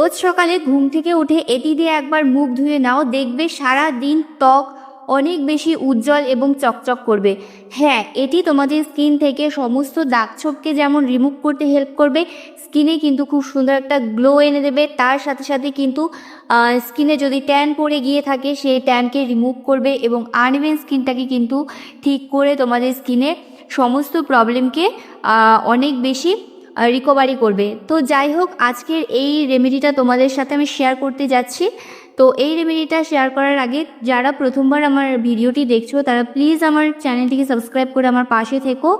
রোজ সকালে ঘুম থেকে উঠে এটি দিয়ে একবার মুখ ধুয়ে নাও, দেখবে সারা দিন ত্বক অনেক বেশি উজ্জ্বল এবং চকচক করবে। হ্যাঁ এটি তোমাদের স্কিন থেকে সমস্ত দাগছোপকে যেমন রিমুভ করতে হেল্প করবে স্কিনে কিন্তু খুব সুন্দর একটা গ্লো এনে দেবে। তার সাথে সাথে কিন্তু স্কিনে যদি ট্যান পড়ে গিয়ে থাকে, সেই ট্যানকে রিমুভ করবে এবং আনইভেন স্কিনটাকে কিন্তু ঠিক করে তোমাদের স্কিনে সমস্ত প্রবলেমকে অনেক বেশি রিকভারি করবে। তো যাই হোক, আজকের এই রেমেডিটা তোমাদের সাথে আমি শেয়ার করতে যাচ্ছি। তো এই রেমেডিটা শেয়ার করার আগে যারা প্রথমবার আমার ভিডিওটি দেখছ, তারা প্লিজ আমার চ্যানেলটিকে সাবস্ক্রাইব করে আমার পাশে থেকো।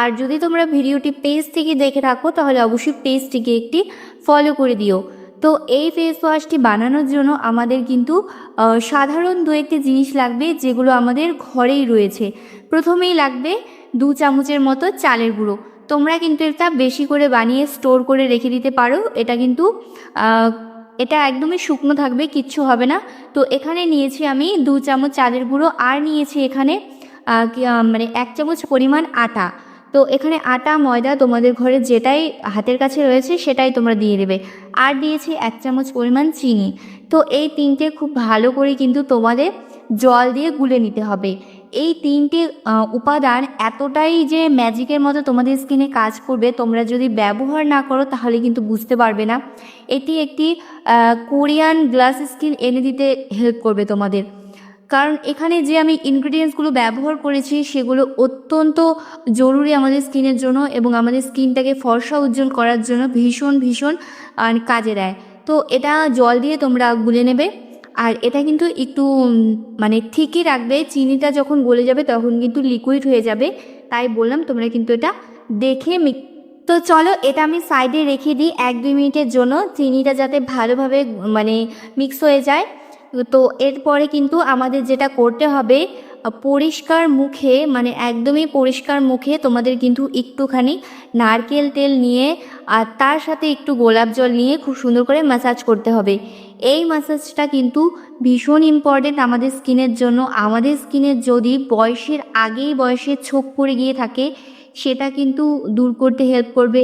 আর যদি তোমরা ভিডিওটি পেজ থেকে দেখে থাকো, তাহলে অবশ্যই পেজটিকে একটি ফলো করে দিও। তো এই ফেস ওয়াশটি বানানোর জন্য আমাদের কিন্তু সাধারণ দু একটি জিনিস লাগবে যেগুলো আমাদের ঘরেই রয়েছে। প্রথমেই লাগবে দু চামচের মতো চালের গুঁড়ো। তোমরা কিন্তু এটা বেশি করে বানিয়ে স্টোর করে রেখে দিতে পারো। এটা কিন্তু এটা একদমই শুকনো থাকবে, কিচ্ছু হবে না। তো এখানে নিয়েছি আমি দু চামচ চালের গুঁড়ো আর নিয়েছি এখানে মানে এক চামচ পরিমাণ আটা। তো এখানে আটা, ময়দা তোমাদের ঘরে যেটাই হাতের কাছে রয়েছে সেটাই তোমরা দিয়ে দেবে। আর দিয়েছি এক চামচ পরিমাণ চিনি। তো এই তিনটে খুব ভালো করে কিন্তু তোমাদের জল দিয়ে গুলে নিতে হবে। এই তিনটে উপাদান এতটাই যে ম্যাজিকের মতো তোমাদের স্কিনে কাজ করবে, তোমরা যদি ব্যবহার না করো তাহলে কিন্তু বুঝতে পারবে না। এটি একটি কোরিয়ান গ্লাস স্কিন এনে দিতে হেল্প করবে তোমাদের। কারণ এখানে যে আমি ইনগ্রিডিয়েন্টসগুলো ব্যবহার করেছি, সেগুলো অত্যন্ত জরুরি আমাদের স্কিনের জন্য এবং আমাদের স্কিনটাকে ফর্সা উজ্জ্বল করার জন্য ভীষণ ভীষণ কাজে দেয়। তো এটা জল দিয়ে তোমরা গুলে নেবে। আর এটা কিন্তু একটু মানে ঠিকই রাখবে। চিনিটা যখন গলে যাবে তখন কিন্তু লিকুইড হয়ে যাবে। তাই বললাম তোমরা কিন্তু এটা দেখে তো চলো এটা আমি সাইডে রেখে দিই এক দুই মিনিটের জন্য। চিনিটা যাতে ভালোভাবে মানে মিক্স হয়ে যায়। তো এরপরে কিন্তু আমাদের যেটা করতে হবে, পরিষ্কার মুখে মানে একদমই পরিষ্কার মুখে তোমাদের কিন্তু একটুখানি নারকেল তেল নিয়ে আর তার সাথে একটু গোলাপ জল নিয়ে খুব সুন্দর করে ম্যাসাজ করতে হবে। এই ম্যাসাজটা কিন্তু ভীষণ ইম্পর্টেন্ট আমাদের স্কিনের জন্য। আমাদের স্কিনের যদি বয়সের আগেই বয়সে ছোপ পড়ে গিয়ে থাকে, সেটা কিন্তু দূর করতে হেল্প করবে।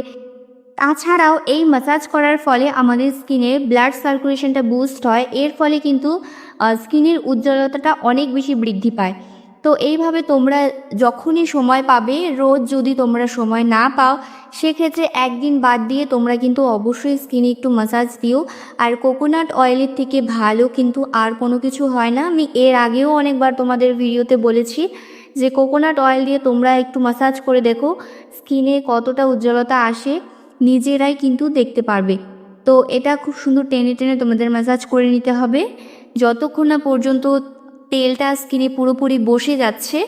তাছাড়াও এই ম্যাসাজ করার ফলে আমাদের স্কিনে ব্লাড সার্কুলেশনটা বুস্ট হয়। এর ফলে কিন্তু স্কিনের উজ্জ্বলতাটা অনেক বেশি বৃদ্ধি পায়। তো এইভাবে তোমরা যখনই সময় পাবে, রোজ যদি তোমরা সময় না পাও, সেক্ষেত্রে একদিন বাদ দিয়ে তোমরা কিন্তু অবশ্যই স্কিনে একটু ম্যাসাজ দিও। আর কোকোনাট অয়েলের থেকে ভালো কিন্তু আর কোনো কিছু হয় না। আমি এর আগেও অনেকবার তোমাদের ভিডিওতে বলেছি যে কোকোনাট অয়েল দিয়ে তোমরা একটু ম্যাসাজ করে দেখো স্কিনে কতটা উজ্জ্বলতা আসে, নিজেরাই কিন্তু দেখতে পারবে। তো এটা খুব সুন্দর টেনে টেনে তোমাদের ম্যাসাজ করে নিতে হবে। যতক্ষণ না পর্যন্ত তেলটা স্কিনে পুরোপুরি বসে যাচ্ছে।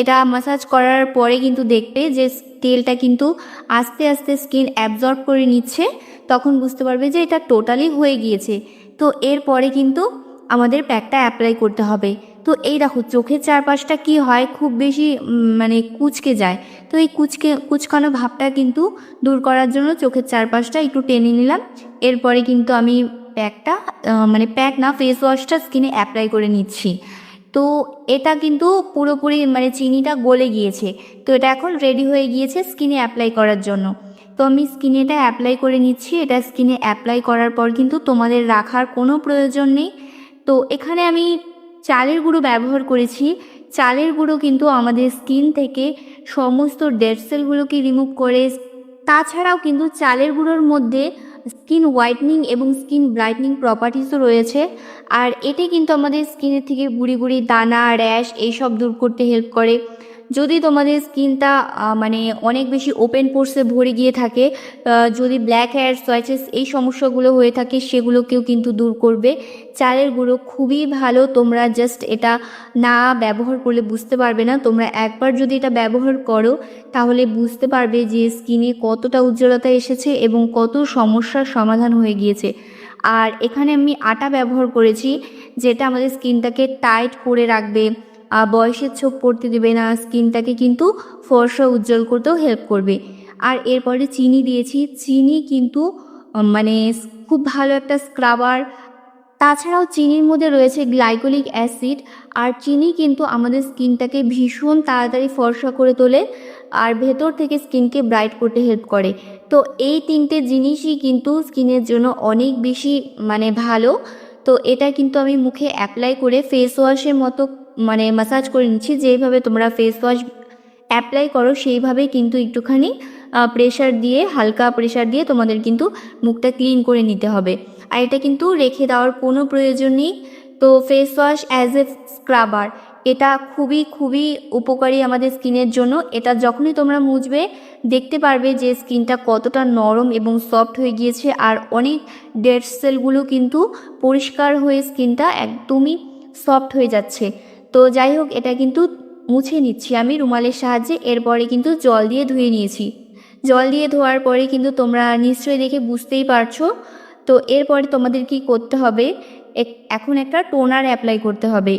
এটা ম্যাসাজ করার পরে কিন্তু দেখবে যে তেলটা কিন্তু আস্তে আস্তে স্কিন অ্যাবজর্ব করে নিচ্ছে। তখন বুঝতে পারবে যে এটা টোটালি হয়ে গিয়েছে। তো এরপরে কিন্তু আমাদের প্যাকটা অ্যাপ্লাই করতে হবে। তো এই দেখো, চোখের চারপাশটা কি হয়? খুব বেশি মানে কুচকে যায়। তো এই কুচকে, কুচকানো ভাবটা কিন্তু দূর করার জন্য চোখের চারপাশটা একটু টেনে নিলাম। এরপরে কিন্তু আমি প্যাকটা মানে প্যাক না ফেস ওয়াশটা স্কিনে অ্যাপ্লাই করে নিচ্ছি। তো এটা কিন্তু পুরোপুরি মানে চিনিটা গলে গিয়েছে। তো এটা এখন রেডি হয়ে গিয়েছে স্কিনে অ্যাপ্লাই করার জন্য। তো আমি স্কিনে এটা অ্যাপ্লাই করে নিচ্ছি। এটা স্কিনে অ্যাপ্লাই করার পর কিন্তু তোমাদের রাখার কোনো প্রয়োজন নেই। তো এখানে আমি চালের গুঁড়ো ব্যবহার করেছি। চালের গুঁড়ো কিন্তু আমাদের স্কিন থেকে সমস্ত ডেড সেলগুলোকে রিমুভ করে, তাছাড়াও কিন্তু চালের গুঁড়োর মধ্যে স্কিন হোয়াইটনিং এবং স্কিন ব্রাইটনিং প্রপার্টিসও রয়েছে। আর এটি কিন্তু আমাদের স্কিনের থেকে গুড়ি গুড়ি দানা, র্যাশ এইসব দূর করতে হেল্প করে। যদি তোমাদের স্কিনটা মানে অনেক বেশি ওপেন পোর্সে ভরে গিয়ে থাকে যদি ব্ল্যাক হেয়ার সোয়াচেস এই সমস্যাগুলো হয়ে থাকে, সেগুলোকেও কিন্তু দূর করবে। চালের গুঁড়ো খুবই ভালো, তোমরা জাস্ট এটা না ব্যবহার করলে বুঝতে পারবে না। তোমরা একবার যদি এটা ব্যবহার করো, তাহলে বুঝতে পারবে যে স্কিনে কতটা উজ্জ্বলতা এসেছে এবং কত সমস্যার সমাধান হয়ে গিয়েছে। আর এখানে আমি আটা ব্যবহার করেছি, যেটা আমাদের স্কিনটাকে টাইট করে রাখবে। বয়সের ছোপ পড়তে দেবে না, স্কিনটাকে কিন্তু ফর্সা উজ্জ্বল করতেও হেল্প করবে। আর এরপরে চিনি দিয়েছি, চিনি কিন্তু মানে খুব ভালো একটা স্ক্রাবার তাছাড়াও চিনির মধ্যে রয়েছে গ্লাইকোলিক অ্যাসিড আর চিনি কিন্তু আমাদের স্কিনটাকে ভীষণ তাড়াতাড়ি ফর্সা করে তোলে, আর ভেতর থেকে স্কিনকে ব্রাইট করতে হেল্প করে। তো এই তিনটে জিনিসই কিন্তু স্কিনের জন্য অনেক বেশি মানে ভালো। তো এটা কিন্তু আমি মুখে অ্যাপ্লাই করে ফেস ওয়াশের মতো মানে মাসাজ করে নিচ্ছি, যেইভাবে তোমরা ফেস ওয়াশ অ্যাপ্লাই করো, সেইভাবেই কিন্তু একটুখানি প্রেশার দিয়ে, হালকা প্রেশার দিয়ে তোমাদের কিন্তু মুখটা ক্লিন করে নিতে হবে। আর এটা কিন্তু রেখে দেওয়ার কোনো প্রয়োজন নেই। তো face wash as a scrubber এটা খুবই খুবই উপকারী আমাদের স্কিনের জন্য। এটা যখনই তোমরা মুছবে, দেখতে পারবে যে স্কিনটা কতটা নরম এবং সফট হয়ে গিয়েছে। আর অনেক ডেড সেলগুলো কিন্তু পরিষ্কার হয়ে স্কিনটা একদমই সফট হয়ে যাচ্ছে। তো যাই হোক, এটা কিন্তু মুছে নিচ্ছি আমি রুমালের সাহায্যে। এরপরে কিন্তু জল দিয়ে ধুয়ে নিয়েছি। জল দিয়ে ধোয়ার পরে কিন্তু তোমরা নিশ্চয়ই দেখে বুঝতেই পারছ। তো এরপরে তোমাদের কি করতে হবে? এখন একটা টোনার অ্যাপ্লাই করতে হবে।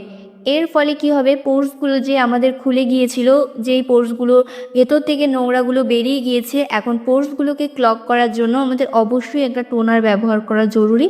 এর ফলে কি হবে? পোর্সগুলো যে আমাদের খুলে গিয়েছিল, যেই পোর্সগুলো ভেতর থেকে নোংরাগুলো বেরিয়ে গিয়েছে, এখন পোর্সগুলোকে ক্লক করার জন্য আমাদের অবশ্যই একটা টোনার ব্যবহার করা জরুরি।